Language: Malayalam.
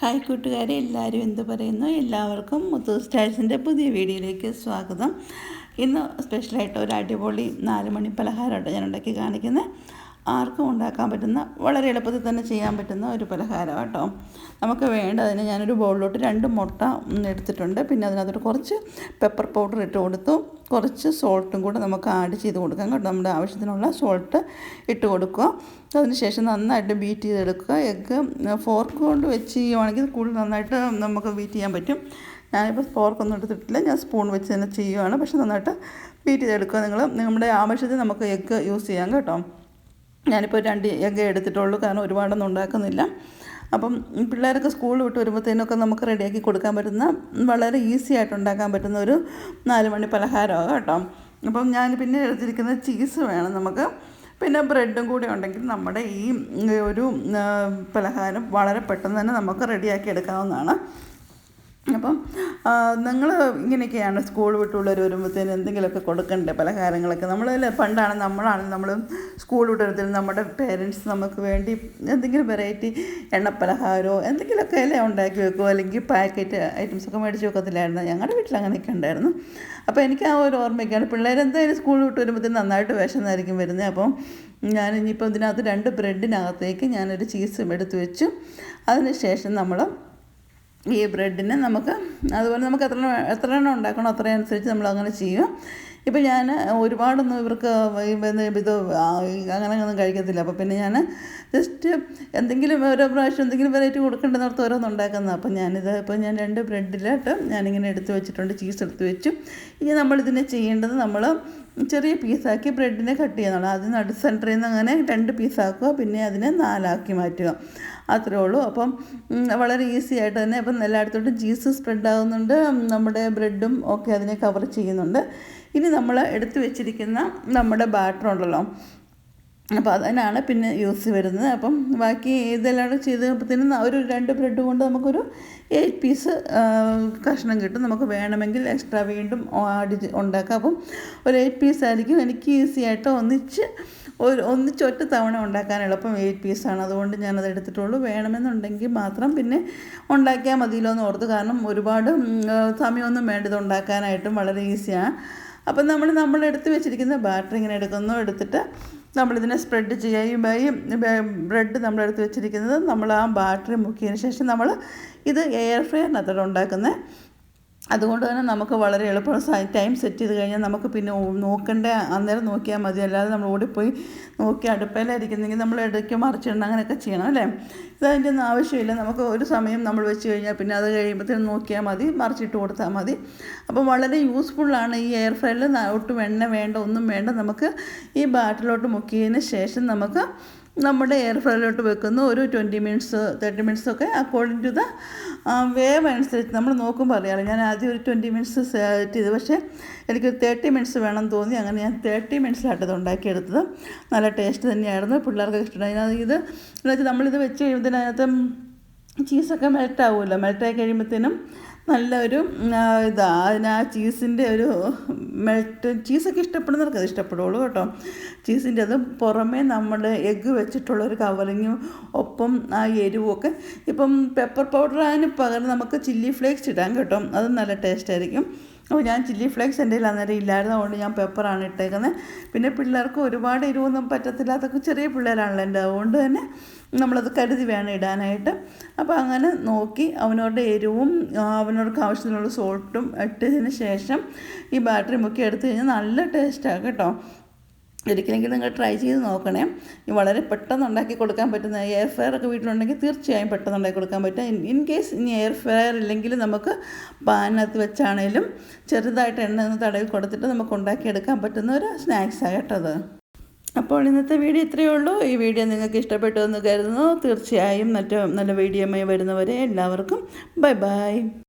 ഹായ് കൂട്ടുകാരെ എല്ലാവരും എന്ത് പറയുന്നു? എല്ലാവർക്കും മുത്തു സ്റ്റൈൽസിന്റെ പുതിയ വീഡിയോയിലേക്ക് സ്വാഗതം. ഇന്ന് സ്പെഷ്യലായിട്ട് ഒരു അടിപൊളി നാലുമണി മണി പലഹാരമായിട്ട് ഞാൻ ഉണ്ടാക്കി കാണിക്കുന്നത്. ആർക്കും ഉണ്ടാക്കാൻ പറ്റുന്ന വളരെ എളുപ്പത്തിൽ തന്നെ ചെയ്യാൻ പറ്റുന്ന ഒരു പലഹാരം കേട്ടോ. നമുക്ക് വേണ്ടതിന് ഞാനൊരു ബൗളിലോട്ട് രണ്ട് മുട്ട എടുത്തിട്ടുണ്ട്. പിന്നെ അതിനകത്തോട്ട് കുറച്ച് പെപ്പർ പൗഡർ ഇട്ട് കൊടുത്തു. കുറച്ച് സോൾട്ടും കൂടെ നമുക്ക് ആഡ് ചെയ്ത് കൊടുക്കാം കേട്ടോ. നമ്മുടെ ആവശ്യത്തിനുള്ള സോൾട്ട് ഇട്ട് കൊടുക്കുക. അതിനുശേഷം നന്നായിട്ട് ബീറ്റ് ചെയ്തെടുക്കുക. എഗ്ഗ് ഫോർക്ക് കൊണ്ട് വെച്ച് ചെയ്യുവാണെങ്കിൽ കൂടുതൽ നന്നായിട്ട് നമുക്ക് ബീറ്റ് ചെയ്യാൻ പറ്റും. ഞാനിപ്പോൾ ഫോർക്കൊന്നും എടുത്തിട്ടില്ല. ഞാൻ സ്പൂൺ വെച്ച് തന്നെ ചെയ്യുവാണ്. പക്ഷെ നന്നായിട്ട് ബീറ്റ് ചെയ്തെടുക്കുക. നിങ്ങൾ നമ്മുടെ ആവശ്യത്തിന് നമുക്ക് എഗ്ഗ് യൂസ് ചെയ്യാം കേട്ടോ. ഞാനിപ്പോൾ രണ്ട് എഗ് എടുത്തിട്ടുള്ളൂ. കാരണം ഒരുപാടൊന്നും ഉണ്ടാക്കുന്നില്ല. അപ്പം പിള്ളേർക്ക് സ്കൂൾ വിട്ട് വരുമ്പോഴത്തേനൊക്കെ നമുക്ക് റെഡിയാക്കി കൊടുക്കാൻ പറ്റുന്ന വളരെ ഈസി ആയിട്ട് ഉണ്ടാക്കാൻ പറ്റുന്ന ഒരു നാല് മണി പലഹാരമാണ് കേട്ടോ. അപ്പം ഞാൻ പിന്നെ എടുത്തിരിക്കുന്ന ചീസ് വേണം നമുക്ക്. പിന്നെ ബ്രെഡും കൂടി ഉണ്ടെങ്കിൽ നമ്മുടെ ഈ ഒരു പലഹാരം വളരെ പെട്ടെന്ന് തന്നെ നമുക്ക് റെഡിയാക്കി എടുക്കാവുന്നതാണ്. അപ്പം നിങ്ങൾ ഇങ്ങനെയൊക്കെയാണ് സ്കൂൾ വിട്ടുള്ളവർ വരുമ്പോഴത്തേന് എന്തെങ്കിലുമൊക്കെ കൊടുക്കണ്ടേ? പലഹാരങ്ങളൊക്കെ നമ്മൾ പണ്ടാണ് നമ്മളാണ് നമ്മൾ സ്കൂൾ വിട്ട് നമ്മുടെ പേരൻസ് നമുക്ക് വേണ്ടി എന്തെങ്കിലും വെറൈറ്റി എണ്ണപ്പലഹാരമോ എന്തെങ്കിലുമൊക്കെ അല്ലേ ഉണ്ടാക്കി വെക്കുമോ അല്ലെങ്കിൽ പാക്കറ്റ് ഐറ്റംസൊക്കെ മേടിച്ച് വെക്കത്തില്ലായിരുന്നു? ഞങ്ങളുടെ വീട്ടിൽ അങ്ങനെയൊക്കെ ഉണ്ടായിരുന്നു. അപ്പോൾ എനിക്ക് ആ ഒരു ഓർമ്മയൊക്കെയാണ്. പിള്ളേരെന്തായാലും സ്കൂൾ വിട്ട് വരുമ്പോഴത്തേന് നന്നായിട്ട് വിശന്നായിരിക്കും വരുന്നത്. അപ്പം ഞാൻ ഇനിയിപ്പോൾ ഇതിനകത്ത് രണ്ട് ബ്രെഡിനകത്തേക്ക് ഞാനൊരു ചീസും എടുത്തു വെച്ചു. അതിന് ശേഷം നമ്മൾ ഈ ബ്രെഡിന് നമുക്ക് അതുപോലെ നമുക്ക് എത്ര എത്ര എണ്ണം ഉണ്ടാക്കണോ അത്രയും അനുസരിച്ച് നമ്മൾ അങ്ങനെ ചെയ്യും. ഇപ്പം ഞാൻ ഒരുപാടൊന്നും ഇവർക്ക് ഇത് അങ്ങനെ ഒന്നും കഴിക്കത്തില്ല. അപ്പോൾ പിന്നെ ഞാൻ ജസ്റ്റ് എന്തെങ്കിലും ഓരോ പ്രാവശ്യം എന്തെങ്കിലും വെറൈറ്റി കൊടുക്കേണ്ടതിനടുത്ത് ഓരോന്ന് ഉണ്ടാക്കുന്നത്. അപ്പം ഞാനിത് ഇപ്പോൾ ഞാൻ രണ്ട് ബ്രെഡിലായിട്ട് ഞാനിങ്ങനെ എടുത്ത് വെച്ചിട്ടുണ്ട്. ചീസ് എടുത്ത് വെച്ചു. ഇനി നമ്മളിതിനെ ചെയ്യേണ്ടത് നമ്മൾ ചെറിയ പീസാക്കി ബ്രെഡിനെ കട്ട് ചെയ്യുന്നതാണ്. ആദ്യം നടു സെന്ററിൽ നിന്ന് അങ്ങനെ രണ്ട് പീസാക്കുക. പിന്നെ അതിനെ നാലാക്കി മാറ്റുക. അത്രേ ഉള്ളൂ. അപ്പം വളരെ ഈസി ആയിട്ട് തന്നെ അപ്പം എല്ലായിടത്തോട്ടും ചീസ് സ്പ്രെഡ് ആകുന്നുണ്ട് നമ്മുടെ ബ്രെഡും ഒക്കെ അതിനെ കവർ ചെയ്യുന്നുണ്ട്. ഇനി നമ്മൾ എടുത്തു വെച്ചിരിക്കുന്ന നമ്മുടെ ബാറ്റർ ഉണ്ടല്ലോ. അപ്പോൾ അതിനാണ് പിന്നെ യൂസ് വരുന്നത്. അപ്പം ബാക്കി ഇതെല്ലാം കൂടെ ചെയ്ത് കഴിയുമ്പോഴത്തേനും ഒരു രണ്ട് ബ്രെഡ് കൊണ്ട് നമുക്കൊരു എയ്റ്റ് പീസ് കഷ്ണം കിട്ടും. നമുക്ക് വേണമെങ്കിൽ എക്സ്ട്രാ വീണ്ടും ആഡ് ഉണ്ടാക്കാം. അപ്പം ഒരു എയ്റ്റ് പീസ് ആയിരിക്കും. എനിക്ക് ഈസി ആയിട്ട് ഒന്നിച്ച് ഒരു ഒന്നിച്ച് ഒറ്റ തവണ ഉണ്ടാക്കാൻ എളുപ്പം എയ്റ്റ് പീസാണ് അതുകൊണ്ട് ഞാനത് എടുത്തിട്ടുള്ളൂ. വേണമെന്നുണ്ടെങ്കിൽ മാത്രം പിന്നെ ഉണ്ടാക്കിയാൽ മതിയല്ലോ എന്ന് ഓർത്ത്. കാരണം ഒരുപാട് സമയമൊന്നും വേണ്ടത് ഉണ്ടാക്കാനായിട്ടും വളരെ ഈസിയാണ് അപ്പം നമ്മൾ നമ്മൾ എടുത്ത് വെച്ചിരിക്കുന്ന ബാറ്റർ ഇങ്ങനെ എടുക്കുന്നു. എടുത്തിട്ട് നമ്മളിതിനെ സ്പ്രെഡ് ചെയ്യുകയും ബ്രെഡ് നമ്മൾ എടുത്ത് വെച്ചിരിക്കുന്നത് നമ്മൾ ആ ബാറ്ററി മുക്കിയതിന് ശേഷം നമ്മൾ ഇത് എയർ ഫ്രയറിനകത്തോടെ ഉണ്ടാക്കുന്നത് അതുകൊണ്ട് തന്നെ നമുക്ക് വളരെ എളുപ്പം ടൈം സെറ്റ് ചെയ്ത് കഴിഞ്ഞാൽ നമുക്ക് പിന്നെ നോക്കേണ്ട? അന്നേരം നോക്കിയാൽ മതി. അല്ലാതെ നമ്മൾ ഓടിപ്പോയി നോക്കി അടുപ്പയിലായിരിക്കുന്നെങ്കിൽ നമ്മൾ ഇടയ്ക്ക് മറിച്ചിടണം. അങ്ങനെയൊക്കെ ചെയ്യണം അല്ലേ? ഇതതിന്റെ ഒന്നും ആവശ്യമില്ല. നമുക്ക് ഒരു സമയം നമ്മൾ വെച്ച് കഴിഞ്ഞാൽ പിന്നെ അത് കഴിയുമ്പോഴത്തേനും നോക്കിയാൽ മതി. മറിച്ചിട്ട് കൊടുത്താൽ മതി. അപ്പോൾ വളരെ യൂസ്ഫുള്ളാണ് ഈ എയർ ഫ്രൈയിൽ ഒട്ടും എണ്ണ വേണ്ട ഒന്നും വേണ്ട. നമുക്ക് ഈ ബാറ്റിലോട്ട് മുക്കിയതിന് ശേഷം നമുക്ക് നമ്മുടെ എയർ ഫ്രൈയിലോട്ട് വെക്കുന്നു. ഒരു ട്വന്റി മിനിറ്റ്സ് തേർട്ടി മിനിറ്റ്സ് ഒക്കെ അക്കോർഡിംഗ് ടു ദ വേവ് അനുസരിച്ച് നമ്മൾ നോക്കുമ്പോൾ അറിയാമല്ലോ ഞാൻ ആദ്യം ഒരു ട്വന്റി മിനിറ്റ്സ് സെറ്റ് ചെയ്തു. പക്ഷേ എനിക്ക് തേർട്ടി മിനിറ്റ്സ് വേണം തോന്നി. അങ്ങനെ ഞാൻ തേർട്ടി മിനിറ്റ്സിലായിട്ടത് ഉണ്ടാക്കിയെടുത്തത്. നല്ല ടേസ്റ്റ് തന്നെയായിരുന്നു. പിള്ളേർക്ക് ഇഷ്ടമായി. ഇത് എന്നുവെച്ചാൽ നമ്മളിത് വെച്ച് കഴിയുമ്പോഴത്തേനകത്ത് ചീസൊക്കെ മെൽട്ടാവുമല്ലോ മെൽട്ടായി കഴിയുമ്പോഴത്തേനും നല്ലൊരു ഇതാ അതിന് ആ ചീസിന്റെ ഒരു മെൽറ്റ് ചീസൊക്കെ ഇഷ്ടപ്പെടുന്നവർക്ക് അത് ഇഷ്ടപ്പെടുള്ളൂ കേട്ടോ. ചീസിന്റെ അത് പുറമേ നമ്മൾ എഗ്ഗ് വെച്ചിട്ടുള്ള ഒരു കവറിങ്ങും ഒപ്പം ആ എരിവുമൊക്കെ ഇപ്പം പെപ്പർ പൗഡർ അതിന് പകരം നമുക്ക് ചില്ലി ഫ്ലേക്സ് ഇടാം കേട്ടോ. അത് നല്ല ടേസ്റ്റ് ആയിരിക്കും. അപ്പോൾ ഞാൻ ചില്ലി ഫ്ലേക്സ് എന്റെ കയ്യിൽ അന്നേരം ഇല്ലായിരുന്നു. അതുകൊണ്ട് ഞാൻ പെപ്പറാണ് ഇട്ടേക്കുന്നത്. പിന്നെ പിള്ളേർക്ക് ഒരുപാട് എരിവൊന്നും പറ്റത്തില്ലാത്തൊക്കെ ചെറിയ പിള്ളേരാണല്ലോ എന്റെ. അതുകൊണ്ട് തന്നെ നമ്മളത് കരുതി വേണം ഇടാനായിട്ട്. അപ്പോൾ അങ്ങനെ നോക്കി അവനവരുടെ എരിവും അവനവർക്ക് ആവശ്യത്തിനുള്ള സോൾട്ടും ഇട്ടതിന് ശേഷം ഈ ബാറ്ററി മുക്കി എടുത്തു കഴിഞ്ഞാൽ നല്ല ടേസ്റ്റാണ് കേട്ടോ. ഒരിക്കലെങ്കിലും നിങ്ങൾ ട്രൈ ചെയ്ത് നോക്കണേ. വളരെ പെട്ടെന്ന് ഉണ്ടാക്കി കൊടുക്കാൻ പറ്റുന്ന എയർ ഫ്രയർ ഒക്കെ വീട്ടിലുണ്ടെങ്കിൽ തീർച്ചയായും പെട്ടെന്ന് ഉണ്ടാക്കി കൊടുക്കാൻ പറ്റും. ഇൻ കേസ് ഇനി എയർ ഫ്രയർ ഇല്ലെങ്കിൽ നമുക്ക് പാനകത്ത് വെച്ചാണേലും ചെറുതായിട്ട് എണ്ണ ഒന്ന് തടവി കൊടുത്തിട്ട് നമുക്ക് ഉണ്ടാക്കിയെടുക്കാൻ പറ്റുന്ന ഒരു സ്നാക്സാണ് കേട്ടത് അപ്പോൾ ഇന്നത്തെ വീഡിയോ ഇത്രയേ ഉള്ളൂ. ഈ വീഡിയോ നിങ്ങൾക്ക് ഇഷ്ടപ്പെട്ടു എന്ന് കരുതുന്നു. തീർച്ചയായും മറ്റു നല്ല വീഡിയോമായി വരുന്നവരെ എല്ലാവർക്കും ബൈ ബൈ